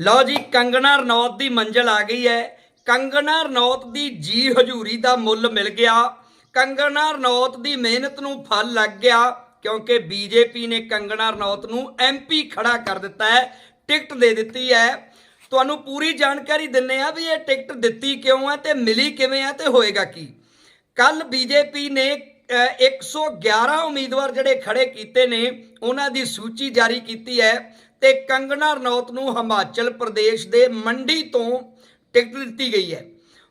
ਲਓ ਜੀ ਕੰਗਣਾ ਰਣੌਤ ਦੀ ਮੰਜ਼ਲ ਆ ਗਈ ਹੈ। ਕੰਗਣਾ ਰਣੌਤ ਦੀ ਜੀ ਹਜੂਰੀ ਦਾ ਮੁੱਲ ਮਿਲ ਗਿਆ। ਕੰਗਣਾ ਰਣੌਤ ਦੀ ਮਿਹਨਤ ਨੂੰ ਫਲ ਲੱਗ ਗਿਆ ਕਿਉਂਕਿ ਬੀਜੇਪੀ ਨੇ ਕੰਗਣਾ ਰਣੌਤ ਨੂੰ ਐਮਪੀ ਖੜਾ ਕਰ ਦਿੱਤਾ ਹੈ ਟਿਕਟ ਦੇ ਦਿੱਤੀ ਹੈ। ਤੁਹਾਨੂੰ ਪੂਰੀ ਜਾਣਕਾਰੀ ਦਿੰਨੇ ਆ ਵੀ ਇਹ ਟਿਕਟ ਦਿੱਤੀ ਕਿਉਂ ਹੈ ਤੇ ਮਿਲੀ ਕਿਵੇਂ ਹੈ ਤੇ ਹੋਏਗਾ ਕੀ? ਕੱਲ ਬੀਜੇਪੀ ਨੇ ਅ, 111 ਉਮੀਦਵਾਰ ਜਿਹੜੇ ਖੜੇ ਕੀਤੇ ਨੇ ਉਹਨਾਂ ਦੀ ਸੂਚੀ ਜਾਰੀ ਕੀਤੀ ਹੈ। ਤੇ ਕੰਗਣਾ ਰਣੌਤ ਨੂੰ ਹਿਮਾਚਲ ਪ੍ਰਦੇਸ਼ ਦੇ ਮੰਡੀ ਤੋਂ ਟਿਕਟ ਦਿੱਤੀ ਗਈ ਹੈ।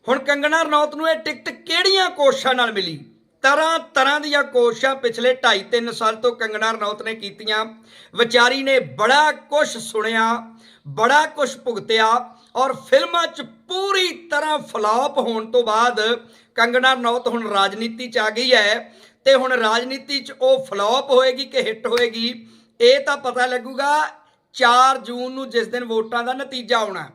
ਹੁਣ ਕੰਗਣਾ ਰਣੌਤ ਨੂੰ ਇਹ ਟਿਕਟ ਕਿਹੜੀਆਂ ਕੋਸ਼ਿਸ਼ਾਂ ਨਾਲ ਮਿਲੀ? ਤਰ੍ਹਾਂ ਤਰ੍ਹਾਂ ਦੀਆਂ ਕੋਸ਼ਿਸ਼ਾਂ ਪਿਛਲੇ 2.5 3 ਸਾਲ ਤੋਂ ਕੰਗਣਾ ਰਣੌਤ ਨੇ ਕੀਤੀਆਂ। ਵਿਚਾਰੀ ਨੇ ਬੜਾ ਕੁਝ ਸੁਣਿਆ, ਬੜਾ ਕੁਝ ਭੁਗਤਿਆ ਔਰ ਫਿਲਮਾਂ 'ਚ ਪੂਰੀ ਤਰ੍ਹਾਂ ਫਲਾਪ ਹੋਣ ਤੋਂ ਬਾਅਦ ਕੰਗਣਾ ਰਣੌਤ ਹੁਣ ਰਾਜਨੀਤੀ 'ਚ ਆ ਗਈ ਹੈ ਤੇ ਹੁਣ ਰਾਜਨੀਤੀ 'ਚ ਉਹ ਫਲਾਪ ਹੋਏਗੀ ਕਿ ਹਿੱਟ ਹੋਏਗੀ, ਇਹ ਤਾਂ ਪਤਾ ਲੱਗੂਗਾ 4 ਜੂਨ ਨੂੰ ਜਿਸ ਦਿਨ ਵੋਟਾਂ ਦਾ ਨਤੀਜਾ ਆਉਣਾ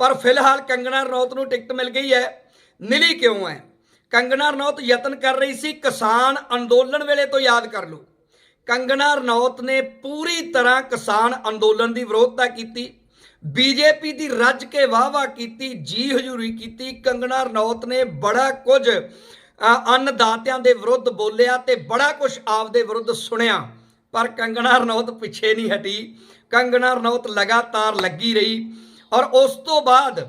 ਪਰ ਫਿਲਹਾਲ ਕੰਗਣਾ ਰਣੌਤ ਨੂੰ ਟਿਕਟ ਮਿਲ ਗਈ ਹੈ। ਮਿਲੀ ਕਿਉਂ ਹੈ? ਕੰਗਣਾ ਰਣੌਤ ਯਤਨ ਕਰ ਰਹੀ ਸੀ, ਕਿਸਾਨ ਅੰਦੋਲਨ ਵੇਲੇ ਤੋਂ ਯਾਦ ਕਰ ਲਓ। ਕੰਗਣਾ ਰਣੌਤ ਨੇ ਪੂਰੀ ਤਰ੍ਹਾਂ ਕਿਸਾਨ ਅੰਦੋਲਨ ਦੀ ਵਿਰੋਧਤਾ ਕੀਤੀ। ਬੀਜੇਪੀ ਦੀ ਰੱਜ ਕੇ ਵਾਹਵਾ ਕੀਤੀ, ਜੀ ਹਜ਼ੂਰੀ ਕੀਤੀ। ਕੰਗਣਾ ਰਣੌਤ ਨੇ ਬੜਾ ਕੁਝ ਅੰਨਦਾਤਿਆਂ ਦੇ ਵਿਰੁੱਧ ਬੋਲਿਆ ਤੇ ਬੜਾ ਕੁਝ ਆਪਦੇ ਵਿਰੁੱਧ ਸੁਣਿਆ। ਪਰ ਕੰਗਣਾ ਰਣੌਤ ਪਿੱਛੇ ਨਹੀਂ ਹਟੀ। ਕੰਗਣਾ ਰਣੌਤ ਲਗਾਤਾਰ ਲੱਗੀ ਰਹੀ ਔਰ ਉਸ ਤੋਂ ਬਾਅਦ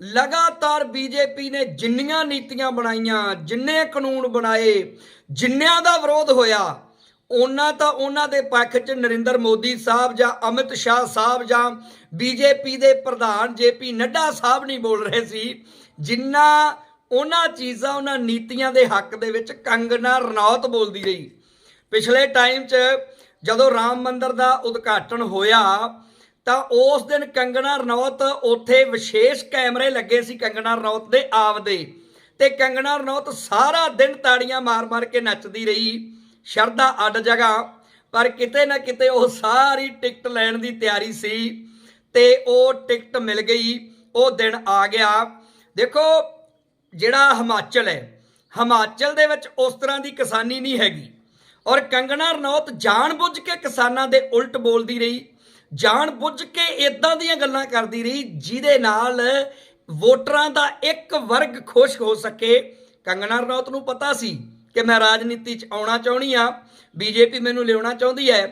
ਲਗਾਤਾਰ ਬੀਜੇਪੀ ਨੇ ਜਿੰਨੀਆਂ ਨੀਤੀਆਂ ਬਣਾਈਆਂ, ਜਿੰਨੇ ਕਾਨੂੰਨ ਬਣਾਏ, ਜਿੰਨਿਆਂ ਦਾ ਵਿਰੋਧ ਹੋਇਆ, ਉਹਨਾਂ ਤਾਂ ਉਹਨਾਂ ਦੇ ਪੱਖ 'ਚ ਨਰਿੰਦਰ ਮੋਦੀ ਸਾਹਿਬ ਜਾਂ ਅਮਿਤ ਸ਼ਾਹ ਸਾਹਿਬ ਜਾਂ ਬੀਜੇਪੀ ਦੇ ਪ੍ਰਧਾਨ ਜੇਪੀ ਨੱਡਾ ਸਾਹਿਬ ਨਹੀਂ ਬੋਲ ਰਹੇ ਸੀ, ਜਿੰਨਾ ਉਹਨਾਂ ਚੀਜ਼ਾਂ, ਉਹਨਾਂ ਨੀਤੀਆਂ ਦੇ ਹੱਕ ਦੇ ਵਿੱਚ ਕੰਗਨਾ ਰਣੌਤ ਬੋਲਦੀ ਰਹੀ। ਪਿਛਲੇ ਟਾਈਮ 'ਚ ਜਦੋਂ ਰਾਮ ਮੰਦਰ ਦਾ ਉਦਘਾਟਨ ਹੋਇਆ, ਤਾਂ ਉਸ ਦਿਨ ਕੰਗਣਾ ਰਣੌਤ ਉੱਥੇ ਵਿਸ਼ੇਸ਼ ਕੈਮਰੇ ਲੱਗੇ ਸੀ ਕੰਗਣਾ ਰਣੌਤ ਦੇ ਆਪਦੇ ਤੇ ਕੰਗਣਾ ਰਣੌਤ ਸਾਰਾ ਦਿਨ ਤਾੜੀਆਂ ਮਾਰ-ਮਾਰ ਕੇ ਨੱਚਦੀ ਰਹੀ। ਸ਼ਰਧਾ ਅੱਡ ਜਗ੍ਹਾ, ਪਰ ਕਿਤੇ ਨਾ ਕਿਤੇ ਉਹ ਸਾਰੀ ਟਿਕਟ ਲੈਣ ਦੀ ਤਿਆਰੀ ਸੀ। ਤੇ ਉਹ ਟਿਕਟ ਮਿਲ ਗਈ, ਉਹ ਦਿਨ ਆ ਗਿਆ। ਦੇਖੋ, ਜਿਹੜਾ ਹਿਮਾਚਲ ਹੈ, ਹਿਮਾਚਲ ਦੇ ਵਿੱਚ ਉਸ ਤਰ੍ਹਾਂ ਦੀ ਕਿਸਾਨੀ ਨਹੀਂ ਹੈਗੀ। ਔਰ ਕੰਗਣਾ ਰਣੌਤ ਜਾਣਬੁੱਝ ਕੇ ਕਿਸਾਨਾਂ ਦੇ ਉਲਟ ਬੋਲਦੀ ਰਹੀ। ਜਾਣਬੁੱਝ ਕੇ ਇਦਾਂ ਦੀਆਂ ਗੱਲਾਂ ਕਰਦੀ ਰਹੀ, ਜਿਹਦੇ ਨਾਲ ਵੋਟਰਾਂ ਦਾ ਇੱਕ ਵਰਗ ਖੁਸ਼ ਹੋ ਸਕੇ। ਕੰਗਣਾ ਰਣੌਤ ਨੂੰ ਪਤਾ ਸੀ ਕਿ ਮੈਂ ਰਾਜਨੀਤੀ 'ਚ ਆਉਣਾ ਚਾਹੁੰਦੀ ਆ ਬੀਜੇਪੀ ਮੈਨੂੰ ਲਿਆਉਣਾ ਚਾਹੁੰਦੀ ਹੈ,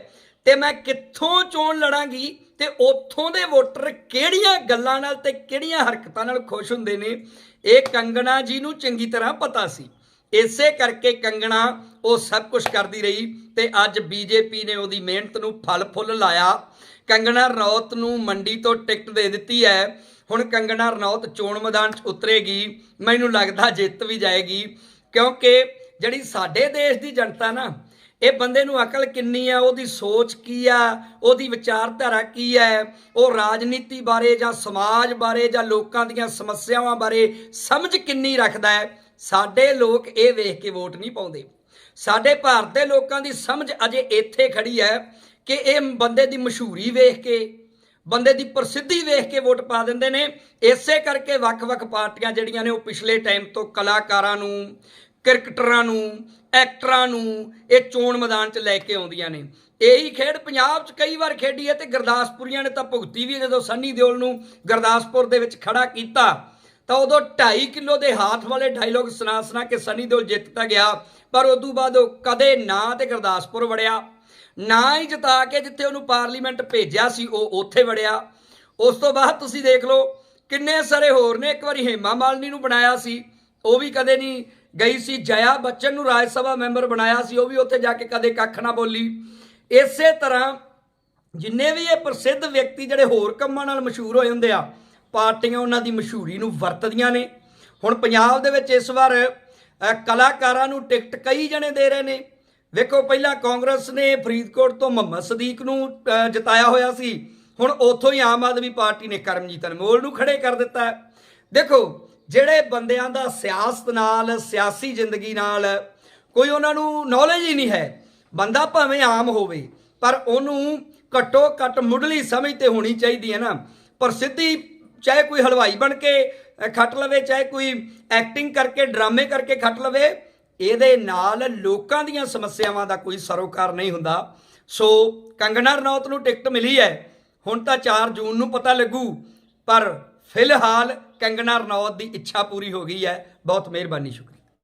ਤੇ ਮੈਂ ਕਿੱਥੋਂ ਚੋਣ ਲੜਾਂਗੀ ਤੇ ਉੱਥੋਂ ਦੇ ਵੋਟਰ ਕਿਹੜੀਆਂ ਗੱਲਾਂ ਨਾਲ ਤੇ ਕਿਹੜੀਆਂ ਹਰਕਤਾਂ ਨਾਲ ਖੁਸ਼ ਹੁੰਦੇ ਨੇ, ਇਹ ਕੰਗਣਾ ਜੀ ਨੂੰ ਚੰਗੀ ਤਰ੍ਹਾਂ ਪਤਾ ਸੀ। ਇਸੇ ਕਰਕੇ ਕੰਗਣਾ ਉਹ ਸਭ ਕੁਝ ਕਰਦੀ ਰਹੀ ਤੇ ਅੱਜ ਬੀਜੇਪੀ ਨੇ ਉਹਦੀ ਮਿਹਨਤ ਨੂੰ ਫਲ ਫੁੱਲ ਲਾਇਆ। ਕੰਗਣਾ ਰਣੌਤ ਨੂੰ ਮੰਡੀ ਤੋਂ ਟਿਕਟ ਦੇ ਦਿੱਤੀ ਹੈ। ਹੁਣ ਕੰਗਣਾ ਰਣੌਤ ਚੋਣ ਮੈਦਾਨ 'ਚ ਉਤਰੇਗੀ। ਮੈਨੂੰ ਲੱਗਦਾ ਜਿੱਤ ਵੀ ਜਾਏਗੀ। ਕਿਉਂਕਿ ਜਿਹੜੀ ਸਾਡੇ ਦੇਸ਼ ਦੀ ਜਨਤਾ ਨਾ, ਇਹ ਬੰਦੇ ਨੂੰ ਅਕਲ ਕਿੰਨੀ ਆ, ਉਹਦੀ ਸੋਚ ਕੀ ਆ, ਉਹਦੀ ਵਿਚਾਰਧਾਰਾ ਕੀ ਹੈ ਉਹ ਰਾਜਨੀਤੀ ਬਾਰੇ ਜਾਂ ਸਮਾਜ ਬਾਰੇ ਜਾਂ ਲੋਕਾਂ ਦੀਆਂ ਸਮੱਸਿਆਵਾਂ ਬਾਰੇ ਸਮਝ ਕਿੰਨੀ ਰੱਖਦਾ ਹੈ। ਸਾਡੇ ਲੋਕ ਇਹ ਵੇਖ ਕੇ ਵੋਟ ਨਹੀਂ ਪਾਉਂਦੇ। ਸਾਡੇ ਭਾਰਤ ਦੇ ਲੋਕਾਂ ਦੀ ਸਮਝ ਅਜੇ ਇੱਥੇ ਖੜੀ ਹੈ ਕਿ ਇਹ ਬੰਦੇ ਦੀ ਮਸ਼ਹੂਰੀ ਵੇਖ ਕੇ, ਬੰਦੇ ਦੀ ਪ੍ਰਸਿੱਧੀ ਵੇਖ ਕੇ ਵੋਟ ਪਾ ਦਿੰਦੇ ਨੇ। ਇਸੇ ਕਰਕੇ ਵੱਖ-ਵੱਖ ਪਾਰਟੀਆਂ ਜਿਹੜੀਆਂ ਨੇ ਉਹ ਪਿਛਲੇ ਟਾਈਮ ਤੋਂ ਕਲਾਕਾਰਾਂ ਨੂੰ, ਕ੍ਰਿਕਟਰਾਂ ਨੂੰ, ਐਕਟਰਾਂ ਨੂੰ ਇਹ ਚੋਣ ਮੈਦਾਨ 'ਚ ਲੈ ਕੇ ਆਉਂਦੀਆਂ ਨੇ। ਇਹੀ ਖੇਡ ਪੰਜਾਬ 'ਚ ਕਈ ਵਾਰ ਖੇਡੀ ਹੈ ਤੇ ਗੁਰਦਾਸਪੁਰੀਆਂ ਨੇ ਤਾਂ ਭੁਗਤੀ ਵੀ ਜਦੋਂ ਸੰਨੀ ਦਿਓਲ ਨੂੰ ਗੁਰਦਾਸਪੁਰ ਦੇ ਵਿੱਚ ਖੜਾ ਕੀਤਾ। ਤਾਂ ਉਦੋਂ 2.5 ਕਿਲੋ ਦੇ ਹਾਥ ਵਾਲੇ ਡਾਇਲੋਗ ਸੁਣਾ ਸੁਣਾ ਕੇ ਸਨੀ ਦਿਓਲ ਜਿੱਤ ਤਾਂ ਗਿਆ, ਪਰ ਉਦੋਂ ਬਾਅਦ ਉਹ ਕਦੇ ਨਾ ਤੇ ਗੁਰਦਾਸਪੁਰ ਵੜਿਆ, ਨਾ ਹੀ ਜਿਤਾ ਕੇ ਜਿੱਥੇ ਉਹਨੂੰ ਪਾਰਲੀਮੈਂਟ ਭੇਜਿਆ ਸੀ, ਉਹ ਉੱਥੇ ਵੜਿਆ। ਉਸ ਤੋਂ ਬਾਅਦ ਤੁਸੀਂ ਦੇਖ ਲਓ ਕਿੰਨੇ ਸਾਰੇ ਹੋਰ ਨੇ, ਇੱਕ ਵਾਰੀ ਹੇਮਾ ਮਾਲਨੀ ਨੂੰ ਬਣਾਇਆ ਸੀ, ਉਹ ਵੀ ਕਦੇ ਨਹੀਂ ਗਈ ਸੀ ਜਇਆ ਬੱਚਨ ਨੂੰ ਰਾਜ ਸਭਾ ਮੈਂਬਰ ਬਣਾਇਆ ਸੀ, ਉਹ ਵੀ ਉੱਥੇ ਜਾ ਕੇ ਕਦੇ ਕੱਖ ਨਾ ਬੋਲੀ। ਇਸੇ ਤਰ੍ਹਾਂ ਜਿੰਨੇ ਵੀ ਇਹ ਪ੍ਰਸਿੱਧ ਵਿਅਕਤੀ ਜਿਹੜੇ ਹੋਰ ਕੰਮਾਂ ਨਾਲ ਮਸ਼ਹੂਰ ਹੋਏ ਹੁੰਦੇ ਆ ਪਾਰਟੀਆਂ ਉਹਨਾਂ ਦੀ ਮਸ਼ਹੂਰੀ ਨੂੰ ਵਰਤਦੀਆਂ ਨੇ। ਹੁਣ ਪੰਜਾਬ ਦੇ ਵਿੱਚ ਇਸ ਵਾਰ ਕਲਾਕਾਰਾਂ ਨੂੰ ਟਿਕਟ ਕਈ ਜਣੇ ਦੇ ਰਹੇ ਨੇ। ਵੇਖੋ ਪਹਿਲਾਂ ਕਾਂਗਰਸ ਨੇ ਫਰੀਦਕੋਟ ਤੋਂ ਮੁਹੰਮਦ ਸਦੀਕ ਨੂੰ ਅ, ਜਿਤਾਇਆ ਹੋਇਆ ਸੀ। ਹੁਣ ਉੱਥੋਂ ਹੀ ਆਮ ਆਦਮੀ ਪਾਰਟੀ ਨੇ ਕਰਮਜੀਤ ਅਨਮੋਲ ਨੂੰ ਖੜੇ ਕਰ ਦਿੱਤਾ ਦੇਖੋ ਜਿਹੜੇ ਬੰਦਿਆਂ ਦਾ ਸਿਆਸਤ ਨਾਲ ਸਿਆਸੀ ਜ਼ਿੰਦਗੀ ਨਾਲ ਕੋਈ ਉਹਨਾਂ ਨੂੰ ਨੌਲੇਜ ਹੀ ਨਹੀਂ ਹੈ। ਬੰਦਾ ਭਾਵੇਂ ਆਮ ਹੋਵੇ ਪਰ ਉਹਨੂੰ ਘੱਟੋ ਘੱਟ ਮੁੱਢਲੀ ਸਮਝ ਤੇ ਹੋਣੀ ਚਾਹੀਦੀ ਹੈ ਨਾ। ਪ੍ਰਸਿੱਧੀ ਚਾਹੇ ਕੋਈ ਹਲਵਾਈ ਬਣ ਕੇ ਖੱਟ ਲਵੇ, ਚਾਹੇ ਕੋਈ ਐਕਟਿੰਗ ਕਰਕੇ, ਡਰਾਮੇ ਕਰਕੇ ਖੱਟ ਲਵੇ, ਇਹਦੇ ਨਾਲ ਲੋਕਾਂ ਦੀਆਂ ਸਮੱਸਿਆਵਾਂ ਦਾ ਕੋਈ ਸਰੋਕਾਰ ਨਹੀਂ ਹੁੰਦਾ। ਸੋ ਕੰਗਣਾ ਰਣੌਤ ਨੂੰ ਟਿਕਟ ਮਿਲੀ ਹੈ। ਹੁਣ ਤਾਂ 4 ਜੂਨ ਨੂੰ ਪਤਾ ਲੱਗੂ, ਪਰ ਫਿਲਹਾਲ ਕੰਗਣਾ ਰਣੌਤ ਦੀ ਇੱਛਾ ਪੂਰੀ ਹੋ ਗਈ ਹੈ। ਬਹੁਤ ਮਿਹਰਬਾਨੀ, ਸ਼ੁਕਰੀਆ।